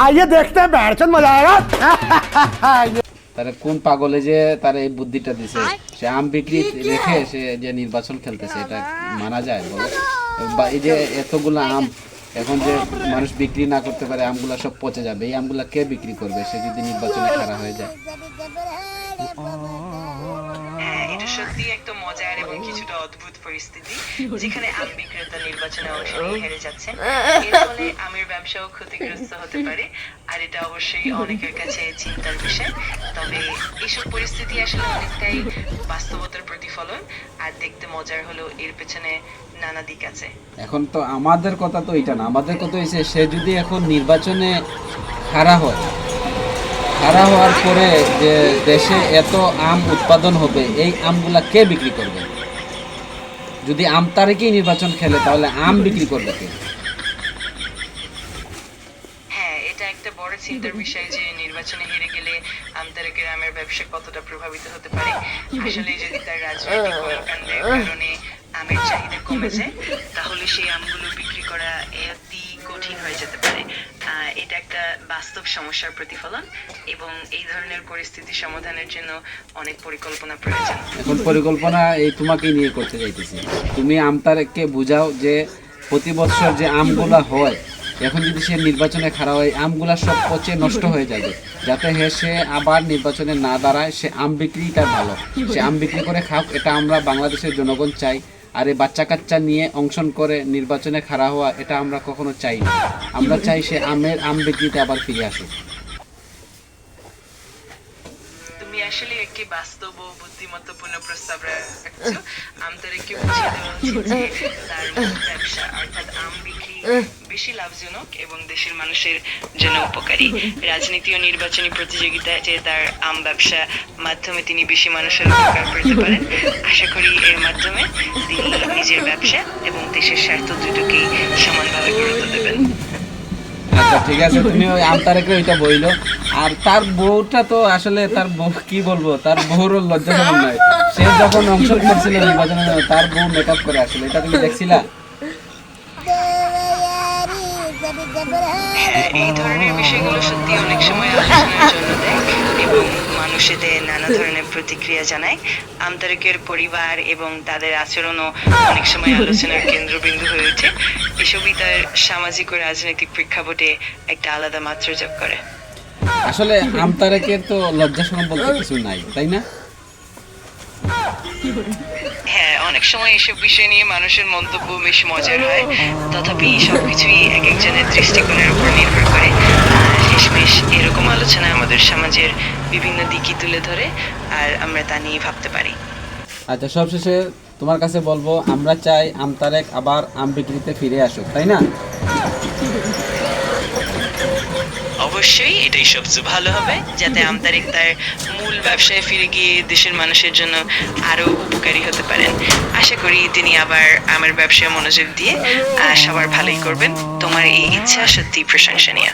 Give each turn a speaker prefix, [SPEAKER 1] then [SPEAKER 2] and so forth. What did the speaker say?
[SPEAKER 1] आइए देखते हैं बैठ मजा आएगा
[SPEAKER 2] তারা কোন পাগলে যে তার এই বুদ্ধিটা দিছে সে আম বিক্রি রেখে সে যে নির্বাচন খেলতেছে এটা মানা যায় বলো বা এই যে এতগুলো আম এখন যে মানুষ বিক্রি না করতে পারে আমগুলা সব পচে যাবে এই আমগুলা কে বিক্রি করবে সে যদি নির্বাচনে খারাপ হয়ে যায়
[SPEAKER 3] হ্যাঁ এটা সত্যি একটা মজার এবং কিছুটা অদ্ভুত পরিস্থিতি, যেখানে আম বিক্রেতা নির্বাচনে অংশ নিয়ে হেরে যাচ্ছেন। এর ফলে আমের ব্যবসাও ক্ষতিগ্রস্ত হতে পারে, আর এটা অবশ্যই অনেকের কাছে চিন্তার বিষয়। তবে এসব পরিস্থিতি আসলে অনেকটাই বাস্তবতার প্রতিফলন, আর দেখতে মজার হলো এর পেছনে নানা দিক আছে।
[SPEAKER 2] এখন তো আমাদের কথা তো এটা না, আমাদের কথা হয়েছে সে যদি এখন নির্বাচনে খারাপ হয় খারাপ হওয়ার পরে যে দেশে এত আম উৎপাদন হবে, এই আমগুলা কে বিক্রি করবে? যদি আম তারিখেই নির্বাচন খেলে, তাহলে আম বিক্রি করবে কে?
[SPEAKER 3] হ্যাঁ চিন্তার বিষয় যে নির্বাচনে হেরে গেলে আমতারেকের আমের ব্যবসা কতটা প্রভাবিত হতে পারে। আসলে যদি তার রাজনৈতিক কারণে আমের চাহিদা কমে যায়, তাহলে সেই আমগুলো বিক্রি করা অতি কঠিন হয়ে যেতে পারে। এটা একটা বাস্তব সমস্যার প্রতিফলন এবং এই ধরনের পরিস্থিতি সমাধানের জন্য অনেক পরিকল্পনা প্রয়োজন।
[SPEAKER 2] এখন পরিকল্পনা এই তোমাকেই নিয়ে করতে চাইতেছি। তুমি আমতারেককে বুঝাও যে প্রতি বছর যে আমগুলা হয়, এখন যদি সে নির্বাচনে খারাপ হয়, আমগুলা সব পচে নষ্ট হয়ে যাবে, যাতে হে সে আবার নির্বাচনে না দাঁড়ায়, সে আম বিক্রিটা ভালো। সে আম বিক্রি করে খাক, এটা আমরা বাংলাদেশের জনগণ চাই। আর এই বাচ্চা কাচ্চা নিয়ে অংশন করে নির্বাচনে খাড়া হওয়া, এটা আমরা কখনো চাই না আমরা চাই সে আমের আম বিক্রিতে আবার ফিরে আসুক
[SPEAKER 3] তুমি আসলে একটি বাস্তব ও বুদ্ধিমত্তাপূর্ণ প্রস্তাব রাখছো আমতারেকে বুঝিয়ে দেওয়া উচিত তার ব্যবসা অর্থাৎ আম বিক্রি বেশি লাভজনক এবং দেশের মানুষের জন্য উপকারী। রাজনীতি ও নির্বাচনী প্রতিযোগিতায় যে তার আম ব্যবসা মাধ্যমে তিনি বেশি মানুষের উপকার করতে পারেন আশা করি এর মাধ্যমে তিনি নিজের ব্যবসা এবং দেশের স্বার্থ দুটোকেই সমানভাবে গুরুত্ব দেবেন।
[SPEAKER 2] আচ্ছা ঠিক আছে তুমি ওই আমতারেকে ওইটা বইলো। আর তার বউটা তো আসলে তার বউ, কি বলব, তার বউর লজ্জা কেমন নাই। সে যখন অংশ করছিল নির্বাচনে, তার বউ মেকআপ করে আসলে এটা তুমি দেখছিলা?
[SPEAKER 3] এই ধরনের বিষয়গুলো সত্যি অনেক সময় এবং মানুষ নানা ধরনের প্রতিক্রিয়া জানায়। আমতারেকের পরিবার এবং তাদের আচরণও অনেক সময় আলোচনার কেন্দ্রবিন্দু হয়ে ওঠে। এসবই তার সামাজিক ও রাজনৈতিক প্রেক্ষাপটে একটা আলাদা মাত্রা যোগ করে।
[SPEAKER 2] আসলে আমতারেকের তো লজ্জা শরম বলতে কিছু নাই তাই না?
[SPEAKER 3] হ্যাঁ অনেক সময় এসব বিষয় নিয়ে মানুষের মন্তব্য বেশ মজার হয়। তথাপি সবকিছুই এক একজনের দৃষ্টিকোণের উপর নির্ভর করে। শেষমেশ এরকম আলোচনা আমাদের সমাজের বিভিন্ন দিকই তুলে ধরে আর আমরা তা নিয়ে ভাবতে পারি।
[SPEAKER 2] আচ্ছা সবশেষে তোমার কাছে বলব আমরা চাই আমতারেক আবার আম বিক্রিতে ফিরে আসুক তাই না?
[SPEAKER 3] অবশ্যই এটাই সবচেয়ে ভালো হবে, যাতে আমতারিক তার মূল ব্যবসায় ফিরে গিয়ে দেশের মানুষের জন্য আরও উপকারী হতে পারেন। আশা করি তিনি আবার আমের ব্যবসায় মনোযোগ দিয়ে সবার ভালোই করবেন। তোমার এই ইচ্ছা সত্যি প্রশংসনীয়।